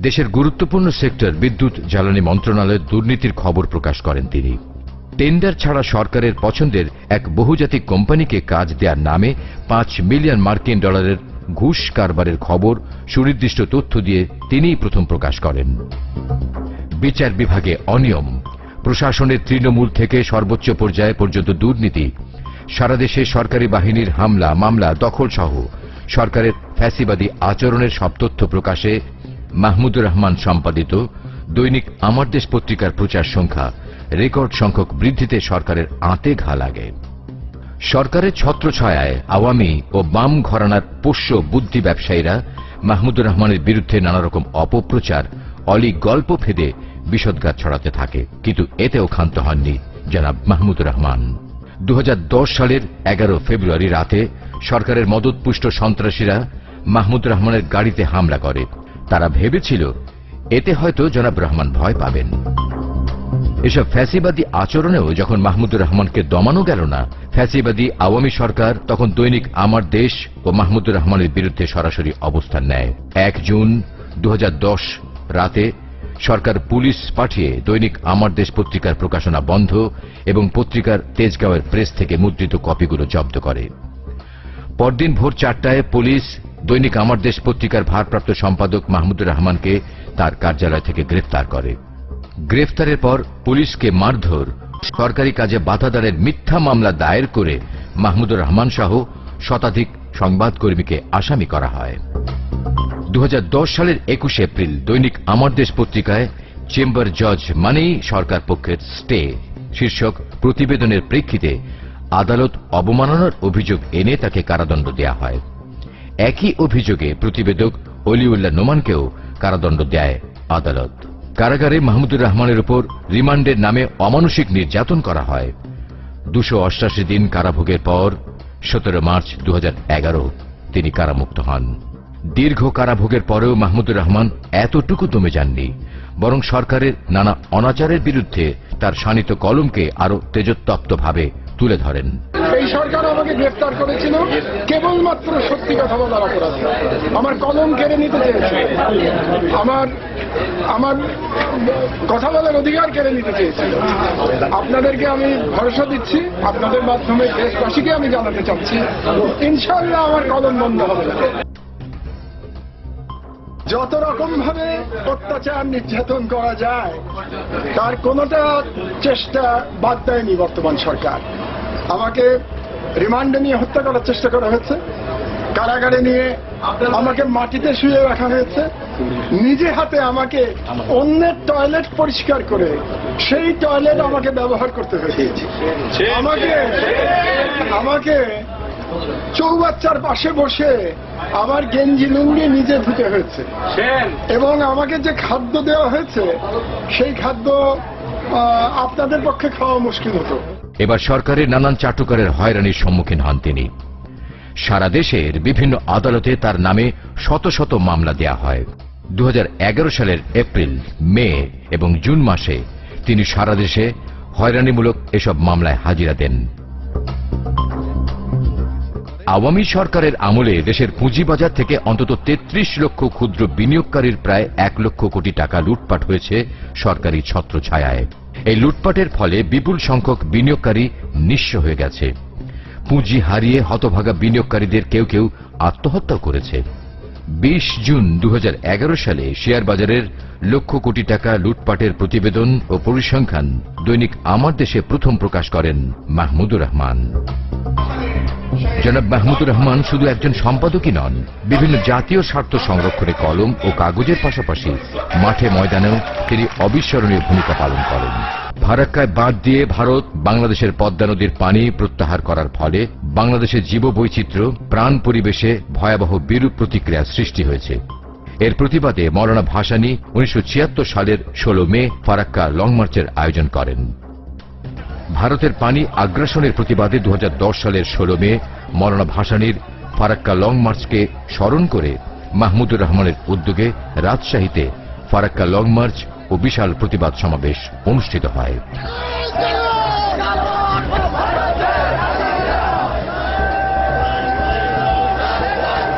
দেশের গুরুত্বপূর্ণ সেক্টর বিদ্যুৎ, জ্বালানি মন্ত্রণালয়ের দুর্নীতির খবর প্রকাশ করেন তিনি। টেন্ডার ছাড়া সরকারের পছন্দের এক বহুজাতিক কোম্পানিকে কাজ দেওয়ার নামে পাঁচ মিলিয়ন মার্কিন ডলারের ঘুষ কারবারের খবর, সুনির্দিষ্ট তথ্য দিয়ে তিনিই প্রথম প্রকাশ করেন। বিচার বিভাগে অনিয়ম। প্রশাসনের তৃণমূল থেকে সর্বোচ্চ পর্যায়ে পর্যন্ত দুর্নীতি। সারা দেশে সরকারি বাহিনীর হামলা, মামলা দখল সহ সরকারের ফ্যাসিবাদী আচরণের সব তথ্য প্রকাশে মাহমুদুর রহমান সম্পাদিত দৈনিক আমার দেশ পত্রিকার প্রচার সংখ্যা রেকর্ড সংখ্যক বৃদ্ধিতে সরকারের আঁতে ঘা লাগে। সরকারের ছত্রছায়ায় আওয়ামী ও বাম ঘরানার পোষ্য বুদ্ধি ব্যবসায়ীরা মাহমুদুর রহমানের বিরুদ্ধে নানা রকম অপপ্রচার, অলি গল্প ফেদে বিষদগার ছড়াতে থাকে, কিন্তু এতেও ক্ষান্ত হননি জনাব মাহমুদুর রহমান। দু হাজার দশ সালের এগারো ফেব্রুয়ারি রাতে সরকারের মদতপুষ্ট সন্ত্রাসীরা মাহমুদুর রহমানের গাড়িতে হামলা করে। তারা ভেবেছিল, এতে হয়তো জনাব রহমান ভয় পাবেন। এসব ফ্যাসিবাদী আচরণেও যখন মাহমুদুর রহমানকে দমানো গেল না, ফ্যাসিবাদী আওয়ামী সরকার তখন দৈনিক আমার দেশ ও মাহমুদুর রহমানের বিরুদ্ধে সরাসরি অবস্থান নেয়। এক জুন দু হাজার দশ রাতে সরকার পুলিশ পাঠিয়ে দৈনিক আমার দেশ পত্রিকার প্রকাশনা বন্ধ এবং পত্রিকার তেজগাঁওয়ের প্রেস থেকে মুদ্রিত কপিগুলো জব্দ করে। পরদিন ভোর চারটায় পুলিশ দৈনিক আমার দেশ পত্রিকার ভারপ্রাপ্ত সম্পাদক মাহমুদুর রহমানকে তার কার্যালয় থেকে গ্রেফতার করে। গ্রেফতারের পর পুলিশকে মারধর, সরকারি কাজে বাধাদারের মিথ্যা মামলা দায়ের করে মাহমুদুর রহমান সহ শতাধিক সংবাদকর্মীকে আসামি করা হয়। দু হাজার দশ সালের একুশে এপ্রিল দৈনিক আমার দেশ পত্রিকায় চেম্বার জজ মানেই সরকার পক্ষের স্টে শীর্ষক প্রতিবেদনের প্রেক্ষিতে আদালত অবমাননার অভিযোগ এনে তাকে কারাদণ্ড দেয়া হয়। একই অভিযোগে প্রতিবেদক অলিউল্লাহ নোমানকেও কারাদণ্ড দেয় আদালত। কারাগারে মাহমুদুর রহমানের উপর রিমান্ডের নামে অমানসিক নির্যাতন করা হয়। দুশো অষ্টাশি দিন কারাভোগের পর সতেরো মার্চ দু তিনি কারামুক্ত হন। দীর্ঘ কারাভোগের পরেও মাহমুদুর রহমান এতটুকু দমে যাননি, বরং সরকারের নানা অনাচারের বিরুদ্ধে তার শানিত কলমকে আরও তেজোত্তপ্তভাবে তুলে ধরেন। এই সরকার আমাকে গ্রেফতার করেছিল। কেবলমাত্র সত্যি কথা বলার অপরাধে। আমার কলম কেড়ে নিতে চেয়েছে। আমার আমার কথা বলার অধিকার কেড়ে নিতে চেয়েছিল আপনাদেরকে আমি ভরসা দিচ্ছি। আপনাদের মাধ্যমে দেশবাসীকে আমি জানাতে চাচ্ছি ইনশাল্লাহ আমার কলম বন্ধ হবে না। যত রকম ভাবে অত্যাচার নির্যাতন করা যায়, তার কোনোটা চেষ্টা বাদ দেয়নি বর্তমান সরকার। আমাকে রিমান্ডে নিয়ে হত্যা করার চেষ্টা করা হয়েছে। কারাগারে নিয়ে আমাকে মাটিতে শুয়ে রাখা হয়েছে। নিজে হাতে আমাকে অন্যের টয়লেট পরিষ্কার করে সেই টয়লেট আমাকে ব্যবহার করতে হয়েছে। আমাকে আমাকে চৌবাচ্চার পাশে বসে আমার গেঞ্জি লুঙ্গি নিজে ধুতে হয়েছে। এবং আমাকে যে খাদ্য দেওয়া হয়েছে, সেই খাদ্য আপনাদের পক্ষে খাওয়া মুশকিল হতো। এবার সরকারের নানান চাটুকারের হয়রানির সম্মুখীন হন তিনি। সারা দেশের বিভিন্ন আদালতে তার নামে শত শত মামলা দেয়া হয়। দু হাজার এগারো সালের এপ্রিল, মে এবং জুন মাসে তিনি সারা দেশে হয়রানিমূলক এসব মামলায় হাজিরা দেন। আওয়ামী সরকারের আমলে দেশের পুঁজিবাজার থেকে অন্তত ৩৩ লক্ষ ক্ষুদ্র বিনিয়োগকারীর প্রায় এক লক্ষ কোটি টাকা লুটপাট হয়েছে সরকারি ছত্রছায়ায়। এই লুটপাটের ফলে বিপুল সংখ্যক বিনিয়োগকারী নিঃস্ব হয়ে গেছে। পুঁজি হারিয়ে হতভাগা বিনিয়োগকারীদের কেউ কেউ আত্মহত্যা করেছে। বিশ জুন দু হাজার এগারো সালে শেয়ার বাজারের লক্ষ কোটি টাকা লুটপাটের প্রতিবেদন ও পরিসংখ্যান দৈনিক আমার দেশে প্রথম প্রকাশ করেন মাহমুদুর রহমান। জনাব মাহমুদুর রহমান শুধু একজন সম্পাদকই নন, বিভিন্ন জাতীয় স্বার্থ সংরক্ষণে কলম ও কাগজের পাশাপাশি মাঠে ময়দানেও তিনি অবিস্মরণীয় ভূমিকা পালন করেন। ফারাক্কায় বাঁধ দিয়ে ভারত বাংলাদেশের পদ্মা নদীর পানি প্রত্যাহার করার ফলে বাংলাদেশের জীববৈচিত্র্য, প্রাণ পরিবেশে ভয়াবহ বিরূপ প্রতিক্রিয়া সৃষ্টি হয়েছে। এর প্রতিবাদে মৌলানা ভাসানী উনিশশো সালের ১৬ মে ফারাক্কা লং মার্চের আয়োজন করেন। ভারতের পানি আগ্রাসনের প্রতিবাদে দু হাজার দশ সালের ১৬ মে মৌলানা ভাসানীর ফারাক্কা লং মার্চকে স্মরণ করে মাহমুদুর রহমানের উদ্যোগে রাজশাহীতে ফারাক্কা লং মার্চ ও বিশাল প্রতিবাদ সমাবেশ অনুষ্ঠিত হয়।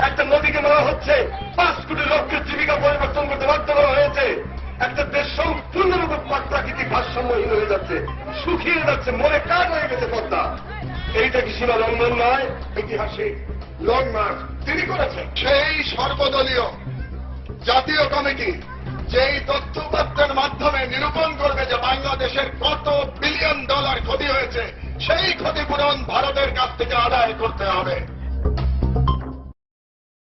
একটা নদীকে হচ্ছে, পাঁচ কোটি লোককে জীবিকা পরিবর্তন করতে বাধ্য একটা দেশ সম্পূর্ণরূপে প্রাকৃতিক ভারসাম্যহীন হয়ে যাচ্ছে, শুকিয়ে যাচ্ছে মনে কাজ হয়ে গেছে পদ্মা। এইটা কি সীমা লঙ্ঘন নয়? ঐতিহাসিক লং মার্চ তিনি করেছেন। সেই সর্বদলীয় জাতীয় কমিটি যেই তথ্যপত্রের